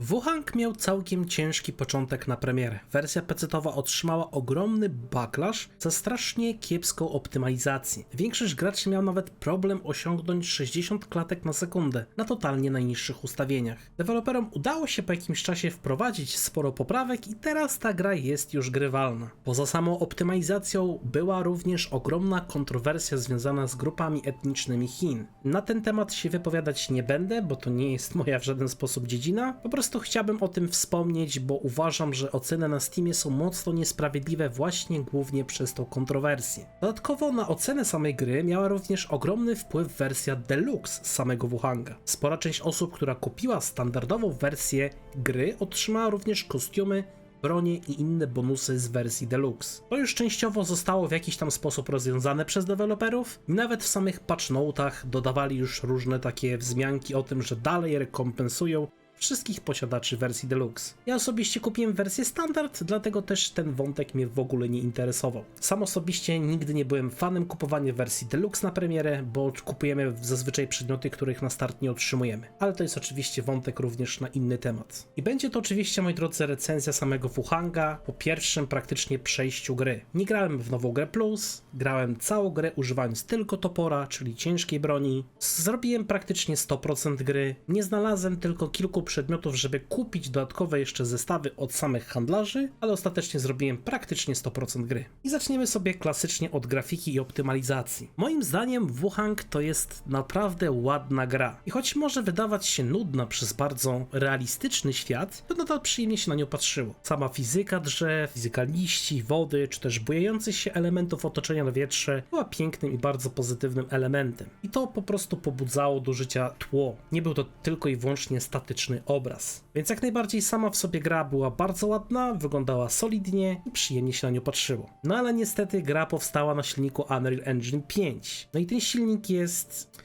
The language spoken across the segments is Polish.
Wuhang miał całkiem ciężki początek na premierę. Wersja PC-towa otrzymała ogromny backlash za strasznie kiepską optymalizację. Większość graczy miał nawet problem osiągnąć 60 klatek na sekundę na totalnie najniższych ustawieniach. Deweloperom udało się po jakimś czasie wprowadzić sporo poprawek i teraz ta gra jest już grywalna. Poza samą optymalizacją była również ogromna kontrowersja związana z grupami etnicznymi Chin. Na ten temat się wypowiadać nie będę, bo to nie jest moja w żaden sposób dziedzina. Po prostu chciałbym o tym wspomnieć, bo uważam, że oceny na Steamie są mocno niesprawiedliwe właśnie głównie przez tą kontrowersję. Dodatkowo na ocenę samej gry miała również ogromny wpływ wersja Deluxe samego Wuhanga. Spora część osób, która kupiła standardową wersję gry, otrzymała również kostiumy bronie i inne bonusy z wersji Deluxe. To już częściowo zostało w jakiś tam sposób rozwiązane przez deweloperów i nawet w samych patch notach dodawali już różne takie wzmianki o tym, że dalej rekompensują wszystkich posiadaczy wersji Deluxe. Ja osobiście kupiłem wersję standard, dlatego też ten wątek mnie w ogóle nie interesował. Sam osobiście nigdy nie byłem fanem kupowania wersji Deluxe na premierę, bo kupujemy zazwyczaj przedmioty, których na start nie otrzymujemy. Ale to jest oczywiście wątek również na inny temat. I będzie to oczywiście, moi drodzy, recenzja samego Fuhanga po pierwszym praktycznie przejściu gry. Nie grałem w nową grę plus, grałem całą grę używając tylko topora, czyli ciężkiej broni. Zrobiłem praktycznie 100% gry, nie znalazłem tylko kilku przedmiotów, żeby kupić dodatkowe jeszcze zestawy od samych handlarzy, ale ostatecznie zrobiłem praktycznie 100% gry. I zaczniemy sobie klasycznie od grafiki i optymalizacji. Moim zdaniem Wuhang to jest naprawdę ładna gra. I choć może wydawać się nudna przez bardzo realistyczny świat, to nadal przyjemnie się na nią patrzyło. Sama fizyka drzew, fizyka liści, wody, czy też bujających się elementów otoczenia na wietrze była pięknym i bardzo pozytywnym elementem. I to po prostu pobudzało do życia tło. Nie był to tylko i wyłącznie statyczny obraz. Więc jak najbardziej sama w sobie gra była bardzo ładna, wyglądała solidnie i przyjemnie się na nią patrzyło. No ale niestety gra powstała na silniku Unreal Engine 5. No i ten silnik jest...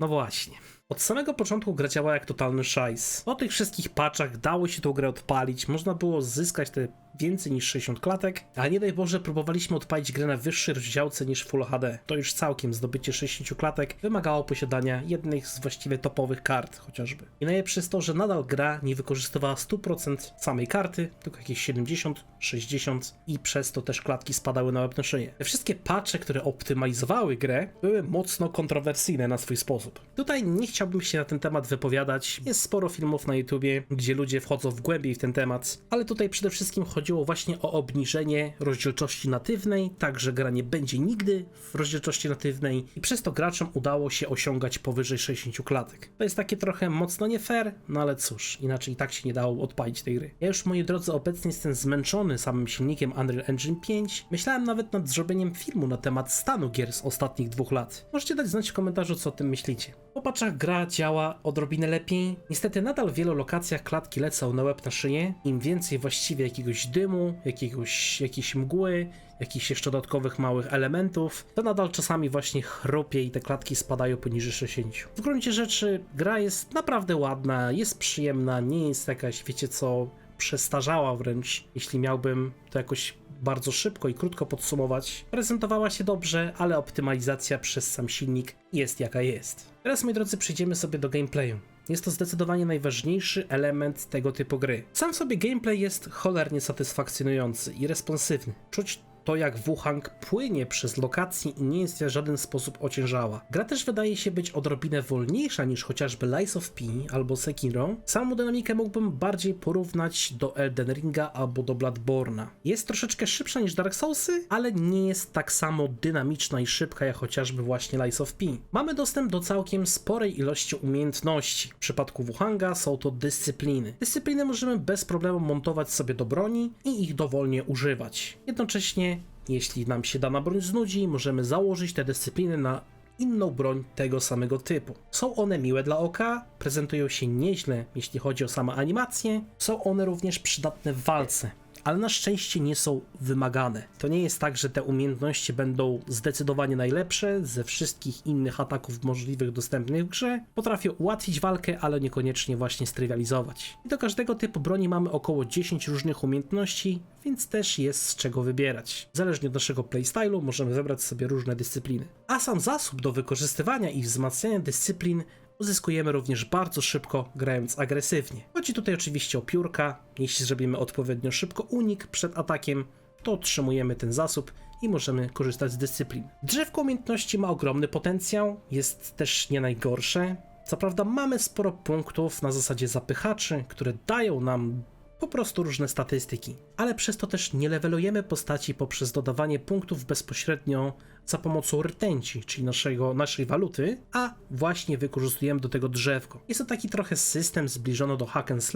no właśnie. Od samego początku gra działa jak totalny szajs. Po tych wszystkich patchach dało się tą grę odpalić, można było zyskać te więcej niż 60 klatek, a nie daj Boże próbowaliśmy odpalić grę na wyższej rozdziałce niż Full HD. To już całkiem zdobycie 60 klatek wymagało posiadania jednych z właściwie topowych kart chociażby. I najlepsze jest to, że nadal gra nie wykorzystywała 100% samej karty, tylko jakieś 70, 60 i przez to też klatki spadały na łeb na szyję. Te wszystkie patche, które optymalizowały grę, były mocno kontrowersyjne na swój sposób. Tutaj nie chciałbym się na ten temat wypowiadać. Jest sporo filmów na YouTubie, gdzie ludzie wchodzą w głębiej w ten temat, ale tutaj przede wszystkim chodziło właśnie o obniżenie rozdzielczości natywnej, tak że gra nie będzie nigdy w rozdzielczości natywnej i przez to graczom udało się osiągać powyżej 60 klatek. To jest takie trochę mocno nie fair, no ale cóż, inaczej i tak się nie dało odpalić tej gry. Ja już, moi drodzy, obecnie jestem zmęczony samym silnikiem Unreal Engine 5. Myślałem nawet nad zrobieniem filmu na temat stanu gier z ostatnich dwóch lat. Możecie dać znać w komentarzu, co o tym myślicie. Po paczach gra działa odrobinę lepiej. Niestety nadal w wielu lokacjach klatki lecą na łeb na szyję. Im więcej właściwie jakiegoś dymu, jakiegoś, jakiejś mgły, jakichś jeszcze dodatkowych małych elementów, to nadal czasami właśnie chrupie i te klatki spadają poniżej 60. W gruncie rzeczy gra jest naprawdę ładna, jest przyjemna, nie jest jakaś, wiecie co, przestarzała wręcz, jeśli miałbym to jakoś bardzo szybko i krótko podsumować. Prezentowała się dobrze, ale optymalizacja przez sam silnik jest jaka jest. Teraz, moi drodzy, przejdziemy sobie do gameplayu. Jest to zdecydowanie najważniejszy element tego typu gry. Sam w sobie gameplay jest cholernie satysfakcjonujący i responsywny. Czuć to jak Wuhang płynie przez lokacje i nie jest w żaden sposób ociężała. Gra też wydaje się być odrobinę wolniejsza niż chociażby Lies of P albo Sekiro. Samą dynamikę mógłbym bardziej porównać do Elden Ringa albo do Bloodborne'a. Jest troszeczkę szybsza niż Dark Soulsy, ale nie jest tak samo dynamiczna i szybka jak chociażby właśnie Lies of P. Mamy dostęp do całkiem sporej ilości umiejętności. W przypadku Wuhanga są to dyscypliny. Dyscypliny możemy bez problemu montować sobie do broni i ich dowolnie używać. Jednocześnie jeśli nam się dana broń znudzi, możemy założyć te dyscypliny na inną broń tego samego typu. Są one miłe dla oka, prezentują się nieźle, jeśli chodzi o same animacje, są one również przydatne w walce. Ale na szczęście nie są wymagane. To nie jest tak, że te umiejętności będą zdecydowanie najlepsze ze wszystkich innych ataków możliwych dostępnych w grze. Potrafią ułatwić walkę, ale niekoniecznie właśnie strywializować. I do każdego typu broni mamy około 10 różnych umiejętności, więc też jest z czego wybierać. Zależnie od naszego playstylu możemy wybrać sobie różne dyscypliny. A sam zasób do wykorzystywania i wzmacniania dyscyplin uzyskujemy również bardzo szybko, grając agresywnie. Chodzi tutaj oczywiście o piórka. Jeśli zrobimy odpowiednio szybko unik przed atakiem, to otrzymujemy ten zasób i możemy korzystać z dyscyplin. Drzewko umiejętności ma ogromny potencjał, jest też nie najgorsze. Co prawda mamy sporo punktów na zasadzie zapychaczy, które dają nam po prostu różne statystyki, ale przez to też nie levelujemy postaci poprzez dodawanie punktów bezpośrednio za pomocą rtęci, czyli naszego, naszej waluty, a właśnie wykorzystujemy do tego drzewko. Jest to taki trochę system zbliżony do hack and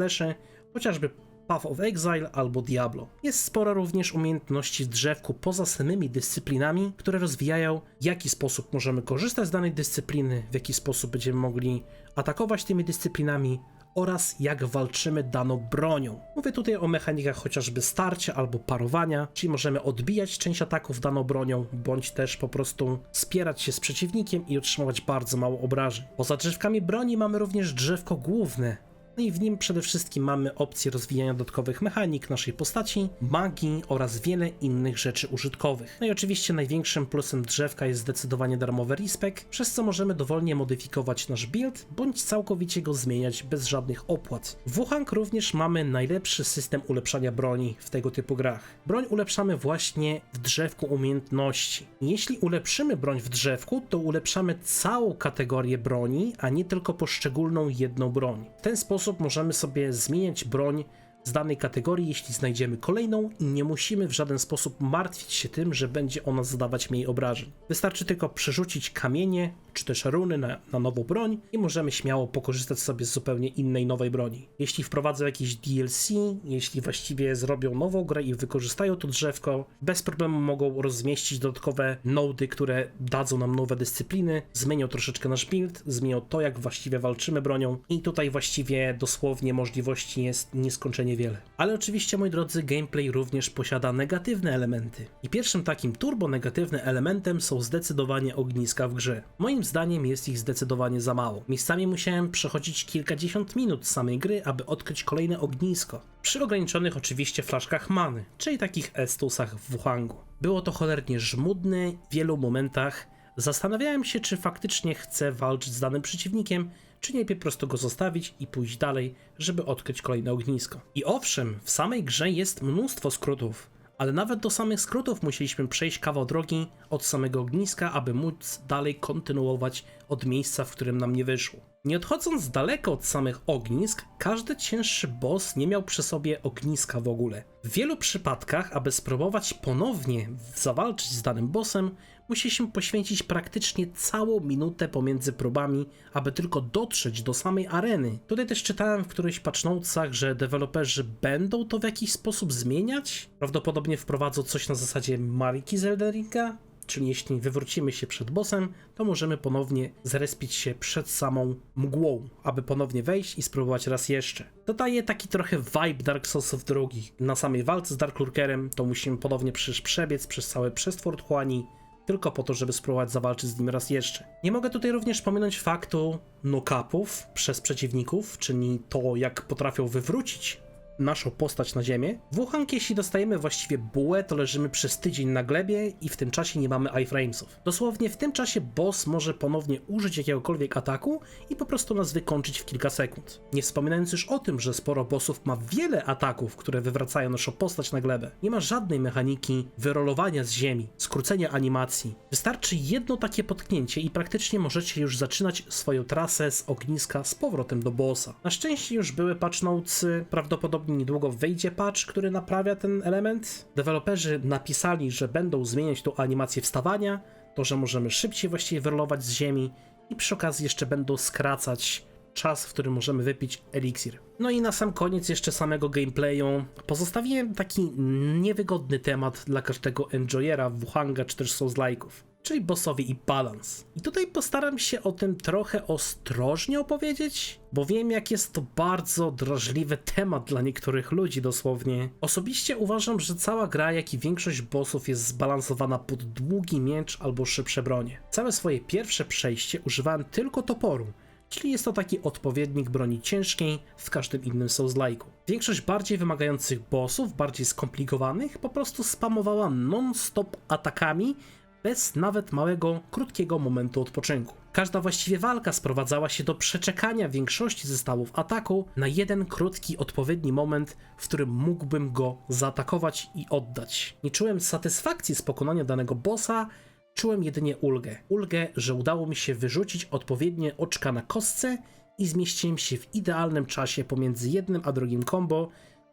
chociażby Path of Exile albo Diablo. Jest sporo również umiejętności w drzewku poza samymi dyscyplinami, które rozwijają w jaki sposób możemy korzystać z danej dyscypliny, w jaki sposób będziemy mogli atakować tymi dyscyplinami oraz jak walczymy daną bronią. Mówię tutaj o mechanikach chociażby starcia albo parowania, czyli możemy odbijać część ataków daną bronią, bądź też po prostu spierać się z przeciwnikiem i otrzymywać bardzo mało obrażeń. Poza drzewkami broni mamy również drzewko główne, no i w nim przede wszystkim mamy opcję rozwijania dodatkowych mechanik naszej postaci, magii oraz wiele innych rzeczy użytkowych. No i oczywiście największym plusem drzewka jest zdecydowanie darmowy respec, przez co możemy dowolnie modyfikować nasz build, bądź całkowicie go zmieniać bez żadnych opłat. W Wuhang również mamy najlepszy system ulepszania broni w tego typu grach. Broń ulepszamy właśnie w drzewku umiejętności. Jeśli ulepszymy broń w drzewku, to ulepszamy całą kategorię broni, a nie tylko poszczególną jedną broń. W ten sposób możemy sobie zmieniać broń z danej kategorii, jeśli znajdziemy kolejną i nie musimy w żaden sposób martwić się tym, że będzie ona zadawać mniej obrażeń. Wystarczy tylko przerzucić kamienie czy też runy na, na nową broń i możemy śmiało pokorzystać sobie z zupełnie innej nowej broni. Jeśli wprowadzą jakieś DLC, jeśli właściwie zrobią nową grę i wykorzystają to drzewko, bez problemu mogą rozmieścić dodatkowe nody, które dadzą nam nowe dyscypliny, zmienią troszeczkę nasz build, zmienią to, jak właściwie walczymy bronią i tutaj właściwie dosłownie możliwości jest nieskończenie wiele. Ale oczywiście, moi drodzy, gameplay również posiada negatywne elementy. I pierwszym takim turbo negatywnym elementem są zdecydowanie ogniska w grze. Moim zdaniem jest ich zdecydowanie za mało. Miejscami musiałem przechodzić kilkadziesiąt minut samej gry, aby odkryć kolejne ognisko. Przy ograniczonych oczywiście flaszkach many, czyli takich estusach w Wuhangu. Było to cholernie żmudne w wielu momentach. Zastanawiałem się, czy faktycznie chcę walczyć z danym przeciwnikiem, czy nie po prostu go zostawić i pójść dalej, żeby odkryć kolejne ognisko. I owszem, w samej grze jest mnóstwo skrótów, ale nawet do samych skrótów musieliśmy przejść kawał drogi od samego ogniska, aby móc dalej kontynuować od miejsca, w którym nam nie wyszło. Nie odchodząc daleko od samych ognisk, każdy cięższy boss nie miał przy sobie ogniska w ogóle. W wielu przypadkach, aby spróbować ponownie zawalczyć z danym bossem, musieliśmy poświęcić praktycznie całą minutę pomiędzy próbami, aby tylko dotrzeć do samej areny. Tutaj też czytałem w którychś patchnotesach, że deweloperzy będą to w jakiś sposób zmieniać. Prawdopodobnie wprowadzą coś na zasadzie Mariki z Elden Ringa, czyli jeśli wywrócimy się przed bossem, to możemy ponownie zrespić się przed samą mgłą, aby ponownie wejść i spróbować raz jeszcze. Dodaje taki trochę vibe Dark Soulsów drugich. Na samej walce z Dark Lurkerem to musimy ponownie przecież przebiec przez cały przestwór Tchłani, tylko po to, żeby spróbować zawalczyć z nim raz jeszcze. Nie mogę tutaj również pominąć faktu knock-upów przez przeciwników, czyli to jak potrafią wywrócić naszą postać na ziemię. W jeśli dostajemy właściwie bułę, to leżymy przez tydzień na glebie i w tym czasie nie mamy iframesów. Dosłownie w tym czasie boss może ponownie użyć jakiegokolwiek ataku i po prostu nas wykończyć w kilka sekund. Nie wspominając już o tym, że sporo bossów ma wiele ataków, które wywracają naszą postać na glebę. Nie ma żadnej mechaniki wyrolowania z ziemi, skrócenia animacji. Wystarczy jedno takie potknięcie i praktycznie możecie już zaczynać swoją trasę z ogniska z powrotem do bossa. Na szczęście już były patch notes, niedługo wyjdzie patch, który naprawia ten element. Deweloperzy napisali, że będą zmieniać tą animację wstawania, to że możemy szybciej właściwie wyrolować z ziemi i przy okazji jeszcze będą skracać czas, w którym możemy wypić eliksir. No i na sam koniec jeszcze samego gameplayu pozostawiłem taki niewygodny temat dla każdego enjoyera Wuhanga czy też Souls-like'ów czyli bossowi i balans. I tutaj postaram się o tym trochę ostrożnie opowiedzieć, bo wiem jak jest to bardzo drażliwy temat dla niektórych ludzi dosłownie. Osobiście uważam, że cała gra, jak i większość bossów jest zbalansowana pod długi miecz albo szybsze bronie. Całe swoje pierwsze przejście używałem tylko toporu, czyli jest to taki odpowiednik broni ciężkiej w każdym innym Souls-like'u. Większość bardziej wymagających bossów, bardziej skomplikowanych, po prostu spamowała non-stop atakami, bez nawet małego, krótkiego momentu odpoczynku. Każda właściwie walka sprowadzała się do przeczekania większości zestawów ataku na jeden krótki, odpowiedni moment, w którym mógłbym go zaatakować i oddać. Nie czułem satysfakcji z pokonania danego bossa, czułem jedynie ulgę. Ulgę, że udało mi się wyrzucić odpowiednie oczka na kostce i zmieściłem się w idealnym czasie pomiędzy jednym a drugim combo,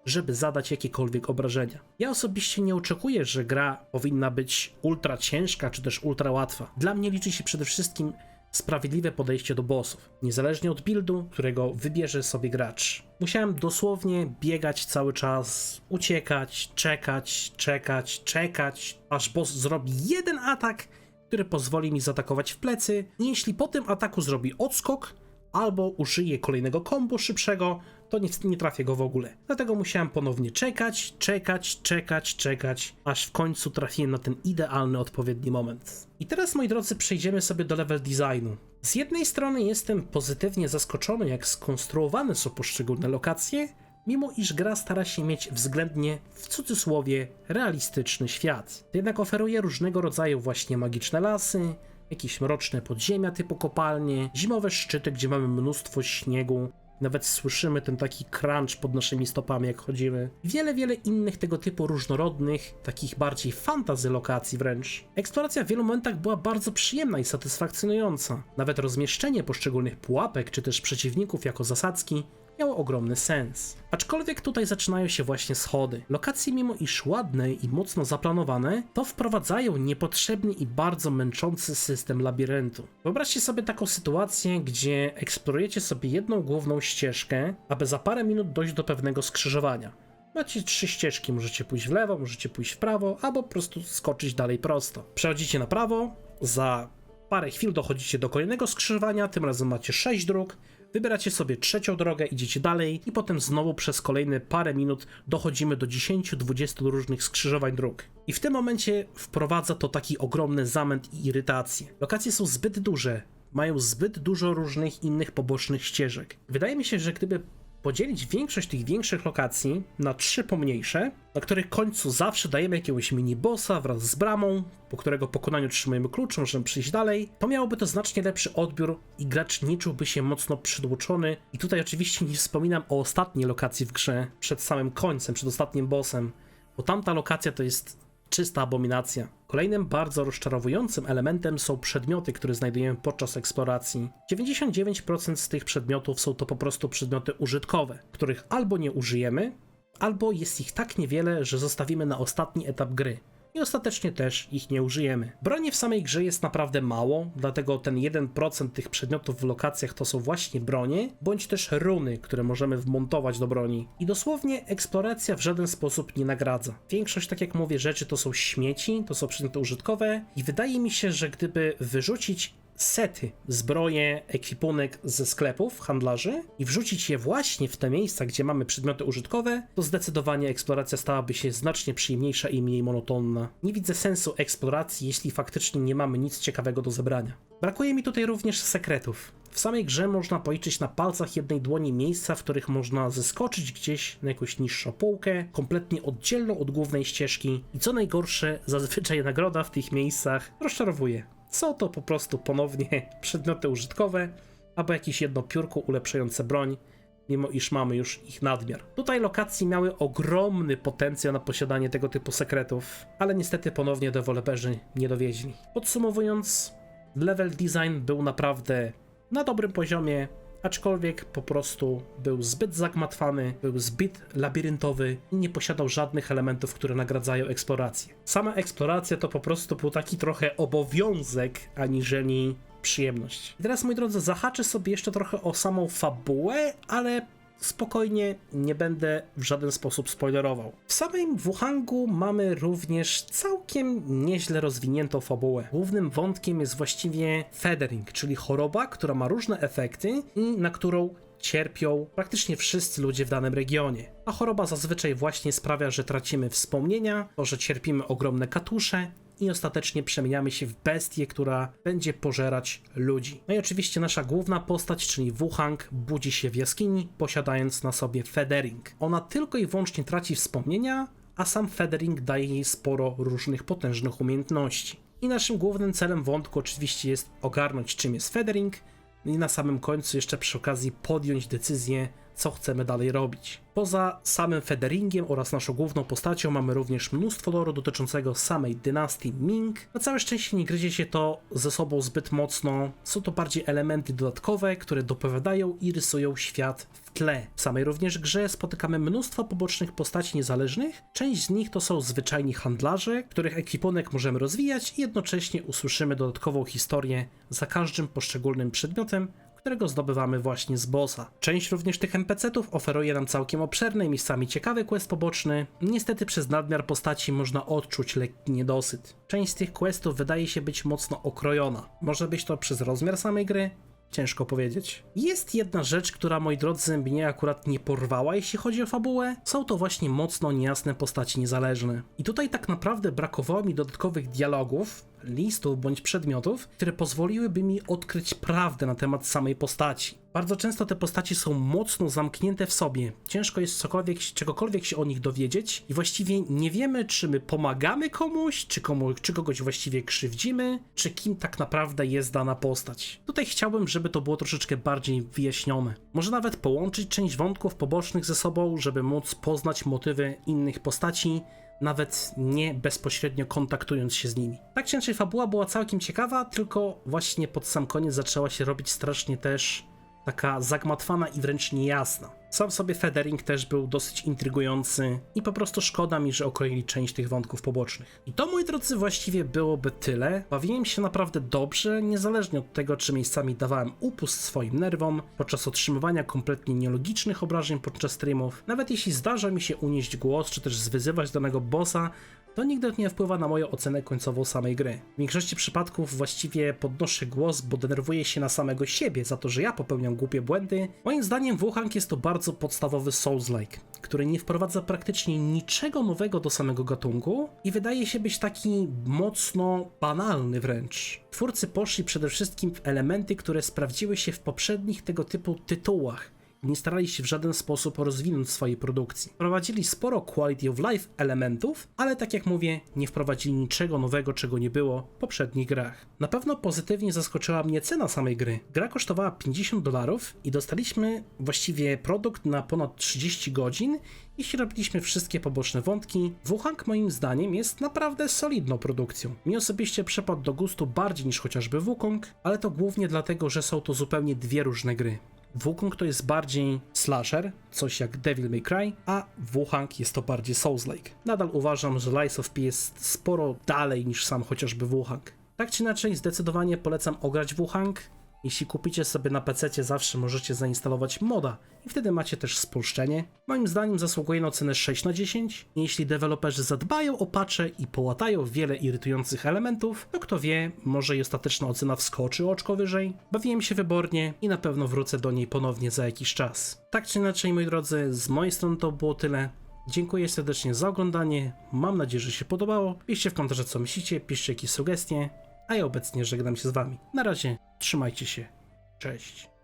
żeby zadać jakiekolwiek obrażenia. Ja osobiście nie oczekuję, że gra powinna być ultra ciężka czy też ultra łatwa. Dla mnie liczy się przede wszystkim sprawiedliwe podejście do bossów, niezależnie od buildu, którego wybierze sobie gracz. Musiałem dosłownie biegać cały czas, uciekać, czekać, czekać, czekać, aż boss zrobi jeden atak, który pozwoli mi zaatakować w plecy. Jeśli po tym ataku zrobi odskok, albo użyję kolejnego kombo szybszego, to nie, nie trafię go w ogóle. Dlatego musiałem ponownie czekać, czekać, czekać, czekać, aż w końcu trafiłem na ten idealny, odpowiedni moment. I teraz, moi drodzy, przejdziemy sobie do level designu. Z jednej strony jestem pozytywnie zaskoczony, jak skonstruowane są poszczególne lokacje, mimo iż gra stara się mieć względnie, w cudzysłowie, realistyczny świat. Jednak oferuje różnego rodzaju właśnie magiczne lasy, jakieś mroczne podziemia typu kopalnie, zimowe szczyty, gdzie mamy mnóstwo śniegu, nawet słyszymy ten taki crunch pod naszymi stopami, jak chodzimy. Wiele, wiele innych tego typu różnorodnych, takich bardziej fantazy lokacji wręcz. Eksploracja w wielu momentach była bardzo przyjemna i satysfakcjonująca. Nawet rozmieszczenie poszczególnych pułapek czy też przeciwników jako zasadzki miało ogromny sens. Aczkolwiek tutaj zaczynają się właśnie schody. Lokacje, mimo iż ładne i mocno zaplanowane, to wprowadzają niepotrzebny i bardzo męczący system labiryntu. Wyobraźcie sobie taką sytuację, gdzie eksplorujecie sobie jedną główną ścieżkę, aby za parę minut dojść do pewnego skrzyżowania. Macie trzy ścieżki, możecie pójść w lewo, możecie pójść w prawo, albo po prostu skoczyć dalej prosto. Przechodzicie na prawo, za parę chwil dochodzicie do kolejnego skrzyżowania, tym razem macie sześć dróg, Wybieracie sobie trzecią drogę, idziecie dalej i potem znowu przez kolejne parę minut dochodzimy do 10-20 różnych skrzyżowań dróg. I w tym momencie wprowadza to taki ogromny zamęt i irytację. Lokacje są zbyt duże, mają zbyt dużo różnych innych pobocznych ścieżek. Wydaje mi się, że gdyby podzielić większość tych większych lokacji na trzy pomniejsze, na których końcu zawsze dajemy jakiegoś mini-bossa wraz z bramą, po którego pokonaniu otrzymujemy klucz, możemy przyjść dalej, to miałoby to znacznie lepszy odbiór i gracz nie czułby się mocno przytłoczony. I tutaj oczywiście nie wspominam o ostatniej lokacji w grze, przed samym końcem, przed ostatnim bossem, bo tamta lokacja to jest czysta abominacja. Kolejnym bardzo rozczarowującym elementem są przedmioty, które znajdujemy podczas eksploracji. 99% z tych przedmiotów są to po prostu przedmioty użytkowe, których albo nie użyjemy, albo jest ich tak niewiele, że zostawimy na ostatni etap gry i ostatecznie też ich nie użyjemy. Broni w samej grze jest naprawdę mało, dlatego ten 1% tych przedmiotów w lokacjach to są właśnie bronie, bądź też runy, które możemy wmontować do broni. I dosłownie eksploracja w żaden sposób nie nagradza. Większość, tak jak mówię, rzeczy to są śmieci, to są przedmioty użytkowe i wydaje mi się, że gdyby wyrzucić sety, zbroje, ekwipunek ze sklepów handlarzy i wrzucić je właśnie w te miejsca, gdzie mamy przedmioty użytkowe, to zdecydowanie eksploracja stałaby się znacznie przyjemniejsza i mniej monotonna. Nie widzę sensu eksploracji, jeśli faktycznie nie mamy nic ciekawego do zebrania. Brakuje mi tutaj również sekretów. W samej grze można policzyć na palcach jednej dłoni miejsca, w których można zeskoczyć gdzieś na jakąś niższą półkę, kompletnie oddzielną od głównej ścieżki i co najgorsze, zazwyczaj nagroda w tych miejscach rozczarowuje. Są to po prostu ponownie przedmioty użytkowe, albo jakieś jedno piórko ulepszające broń, mimo iż mamy już ich nadmiar. Tutaj lokacje miały ogromny potencjał na posiadanie tego typu sekretów, ale niestety ponownie deweloperzy nie dowieźli. Podsumowując, level design był naprawdę na dobrym poziomie, aczkolwiek po prostu był zbyt zagmatwany, był zbyt labiryntowy i nie posiadał żadnych elementów, które nagradzają eksplorację. Sama eksploracja to po prostu był taki trochę obowiązek, aniżeli przyjemność. I teraz, moi drodzy, zahaczę sobie jeszcze trochę o samą fabułę, ale spokojnie, nie będę w żaden sposób spoilerował. W samym Wuhangu mamy również całkiem nieźle rozwiniętą fabułę. Głównym wątkiem jest właściwie feathering, czyli choroba, która ma różne efekty i na którą cierpią praktycznie wszyscy ludzie w danym regionie. A choroba zazwyczaj właśnie sprawia, że tracimy wspomnienia, to, że cierpimy ogromne katusze i ostatecznie przemieniamy się w bestię, która będzie pożerać ludzi. No i oczywiście nasza główna postać, czyli Wuhang, budzi się w jaskini, posiadając na sobie Federing. Ona tylko i wyłącznie traci wspomnienia, a sam Federing daje jej sporo różnych potężnych umiejętności. I naszym głównym celem wątku oczywiście jest ogarnąć czym jest feathering i na samym końcu jeszcze przy okazji podjąć decyzję, co chcemy dalej robić. Poza samym featheringiem oraz naszą główną postacią mamy również mnóstwo loru dotyczącego samej dynastii Ming. Na całe szczęście nie gryzie się to ze sobą zbyt mocno, są to bardziej elementy dodatkowe, które dopowiadają i rysują świat w tle. W samej również grze spotykamy mnóstwo pobocznych postaci niezależnych, część z nich to są zwyczajni handlarze, których ekwipunek możemy rozwijać i jednocześnie usłyszymy dodatkową historię za każdym poszczególnym przedmiotem, którego zdobywamy właśnie z bossa. Część również tych NPC-ów oferuje nam całkiem obszerny miejscami ciekawy quest poboczny. Niestety przez nadmiar postaci można odczuć lekki niedosyt. Część z tych questów wydaje się być mocno okrojona. Może być to przez rozmiar samej gry, Ciężko powiedzieć. Jest jedna rzecz, która moi drodzy mnie akurat nie porwała, jeśli chodzi o fabułę. Są to właśnie mocno niejasne postaci niezależne. I tutaj tak naprawdę brakowało mi dodatkowych dialogów, listów bądź przedmiotów, które pozwoliłyby mi odkryć prawdę na temat samej postaci. Bardzo często te postaci są mocno zamknięte w sobie. Ciężko jest cokolwiek, czegokolwiek się o nich dowiedzieć i właściwie nie wiemy, czy my pomagamy komuś, czy, komu, czy kogoś właściwie krzywdzimy, czy kim tak naprawdę jest dana postać. Tutaj chciałbym, żeby to było troszeczkę bardziej wyjaśnione. Może nawet połączyć część wątków pobocznych ze sobą, żeby móc poznać motywy innych postaci, nawet nie bezpośrednio kontaktując się z nimi. Tak czy inaczej, fabuła była całkiem ciekawa, tylko właśnie pod sam koniec zaczęła się robić strasznie też taka zagmatwana i wręcz niejasna. Sam sobie Feathering też był dosyć intrygujący i po prostu szkoda mi, że okroili część tych wątków pobocznych. I to, moi drodzy, właściwie byłoby tyle. Bawiłem się naprawdę dobrze, niezależnie od tego, czy miejscami dawałem upust swoim nerwom podczas otrzymywania kompletnie nielogicznych obrażeń podczas streamów. Nawet jeśli zdarza mi się unieść głos, czy też zwyzywać danego bossa, to nigdy nie wpływa na moją ocenę końcową samej gry. W większości przypadków właściwie podnoszę głos, bo denerwuję się na samego siebie za to, że ja popełniam głupie błędy. Moim zdaniem Wuhang jest to bardzo podstawowy Souls-like, który nie wprowadza praktycznie niczego nowego do samego gatunku i wydaje się być taki mocno banalny wręcz. Twórcy poszli przede wszystkim w elementy, które sprawdziły się w poprzednich tego typu tytułach, nie starali się w żaden sposób rozwinąć swojej produkcji. Wprowadzili sporo quality of life elementów, ale tak jak mówię, nie wprowadzili niczego nowego, czego nie było w poprzednich grach. Na pewno pozytywnie zaskoczyła mnie cena samej gry. Gra kosztowała 50 dolarów i dostaliśmy właściwie produkt na ponad 30 godzin jeśli robiliśmy wszystkie poboczne wątki, Wuhang moim zdaniem jest naprawdę solidną produkcją. Mi osobiście przepadł do gustu bardziej niż chociażby Wukong, ale to głównie dlatego, że są to zupełnie dwie różne gry. Wukong to jest bardziej slasher, coś jak Devil May Cry, a Wuhang jest to bardziej Souls-like. Nadal uważam, że Lies of P jest sporo dalej niż sam chociażby Wuhang. Tak czy inaczej, zdecydowanie polecam ograć Wuhang. Jeśli kupicie sobie na PC, zawsze możecie zainstalować moda i wtedy macie też spolszczenie. Moim zdaniem zasługuje na ocenę 6 na 10. Jeśli deweloperzy zadbają o patche i połatają wiele irytujących elementów, to kto wie, może i ostateczna ocena wskoczy oczko wyżej. Bawiłem się wybornie i na pewno wrócę do niej ponownie za jakiś czas. Tak czy inaczej, moi drodzy, z mojej strony to było tyle. Dziękuję serdecznie za oglądanie. Mam nadzieję, że się podobało. Piszcie w komentarze co myślicie, piszcie jakieś sugestie. A ja obecnie żegnam się z wami. Na razie, trzymajcie się. Cześć.